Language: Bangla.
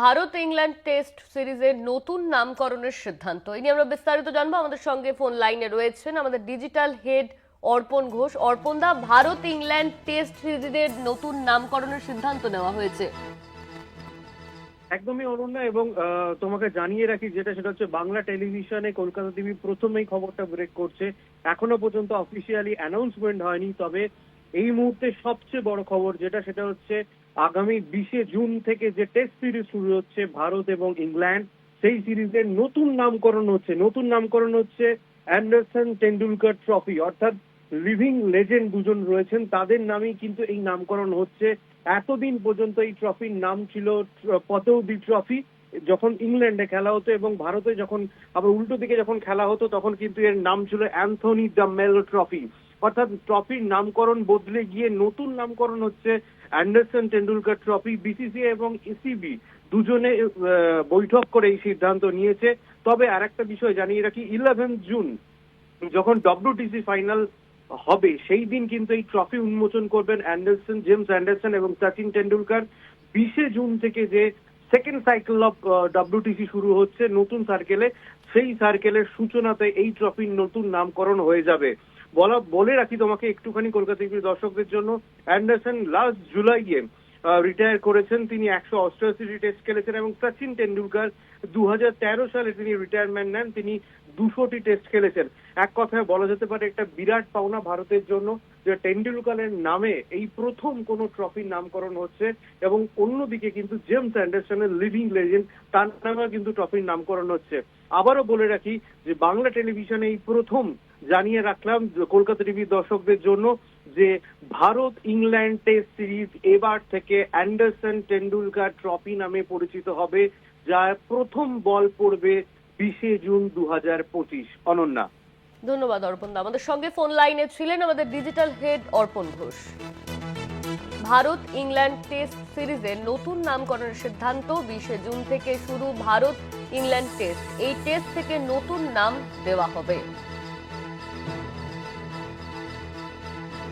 ভারত ইংল্যান্ড টেস্ট সিরিজের নতুন নামকরণের সিদ্ধান্ত। এই নিয়ে আমরা বিস্তারিত জানব। আমাদের সঙ্গে ফোন লাইনে রয়েছেন আমাদের ডিজিটাল হেড অর্পণ ঘোষ। অর্পণ দা ভারত ইংল্যান্ড টেস্ট সিরিজের নতুন নামকরণের সিদ্ধান্ত নেওয়া হয়েছে। একদমই অনন্যা এবং তোমাকে জানিয়ে রাখি যেটা, সেটা হচ্ছে বাংলা টেলিভিশনে কলকাতা টিভি প্রথমেই খবরটা ব্রেক করছে। এখনও পর্যন্ত অফিসিয়ালি অ্যানাউন্সমেন্ট হয়নি, তবে এই মুহূর্তে সবচেয়ে বড় খবর যেটা, সেটা হচ্ছে আগামী বিশে জুন থেকে যে টেস্ট সিরিজ শুরু হচ্ছে ভারত এবং ইংল্যান্ড, সেই সিরিজের নতুন নামকরণ হচ্ছে, নতুন নামকরণ হচ্ছে অ্যান্ডারসন টেন্ডুলকার ট্রফি। অর্থাৎ লিভিং লেজেন্ড দুজন রয়েছেন, তাদের নামেই কিন্তু এই নামকরণ হচ্ছে। এতদিন পর্যন্ত এই ট্রফির নাম ছিল পতৌদি ট্রফি, যখন ইংল্যান্ডে খেলা হতো এবং ভারতে যখন আবার উল্টো দিকে যখন খেলা হতো, তখন কিন্তু এর নাম ছিল অ্যান্থনি ডামেল ট্রফি। অর্থাৎ ট্রফির নামকরণ বদলে গিয়ে নতুন নামকরণ হচ্ছে অ্যান্ডারসন টেন্ডুলকার ট্রফি বিসিসিআই এবং ইসিবি দুজনে বৈঠক করে এই সিদ্ধান্ত নিয়েছে। তবে আর একটা বিষয় জানিয়ে রাখি ইলেভেন জুন যখন ডব্লিউটিসি ফাইনাল হবে, সেই দিন কিন্তু এই ট্রফি উন্মোচন করবেন অ্যান্ডারসন, জেমস অ্যান্ডারসন এবং সচিন টেন্ডুলকার বিশে জুন থেকে যে সেকেন্ড সাইকেল অফ ডাব্লিউটিসি শুরু হচ্ছে নতুন সার্কেলে সেই সার্কেলের সূচনাতে এই ট্রফির নতুন নামকরণ হয়ে যাবে। বলা, বলে রাখি তোমাকে একটুখানি কলকাতা দর্শকদের জন্য। অ্যান্ডারসন, লাস্ট জুলাইয়ে রিটায়ার করেছেন। তিনি একশো অষ্টআশিটি টেস্ট খেলেছেন এবং সচিন টেন্ডুলকার দু হাজার তেরো সালে তিনি রিটায়ারমেন্ট নেন। তিনি দুশোটি টেস্ট খেলেছেন। এক কথায় বলা যেতে পারে, একটা বিরাট পাওনা ভারতের জন্য যে টেন্ডুলকারের নামে এই প্রথম কোন ট্রফির নামকরণ হচ্ছে এবং অন্যদিকে কিন্তু জেমস অ্যান্ডারসনের লিভিং লেজেন্ড তার নামে কিন্তু ট্রফির নামকরণ হচ্ছে। আবারও বলে রাখি যে, বাংলা টেলিভিশনে এই প্রথম জানিয়ে রাখলাম কলকাতা টিভির দর্শকদের জন্য যে ভারত ইংল্যান্ড টেস্ট সিরিজ এবার থেকে অ্যান্ডারসন টেন্ডুলকার ট্রফি নামে পরিচিত হবে যার প্রথম বল পড়বে বিশে জুন দু হাজার পঁচিশ। অনন্যা। ধন্যবাদ, অর্পণ দা। আমাদের সঙ্গে ফোন লাইনে ছিলেন আমাদের ডিজিটাল হেড অর্পণ ঘোষ। ভারত ইংল্যান্ড টেস্ট সিরিজের নতুন নামকরণের সিদ্ধান্ত, বিশে জুন থেকে শুরু ভারত ইংল্যান্ড টেস্ট এই টেস্ট থেকে নতুন নাম দেওয়া হবে।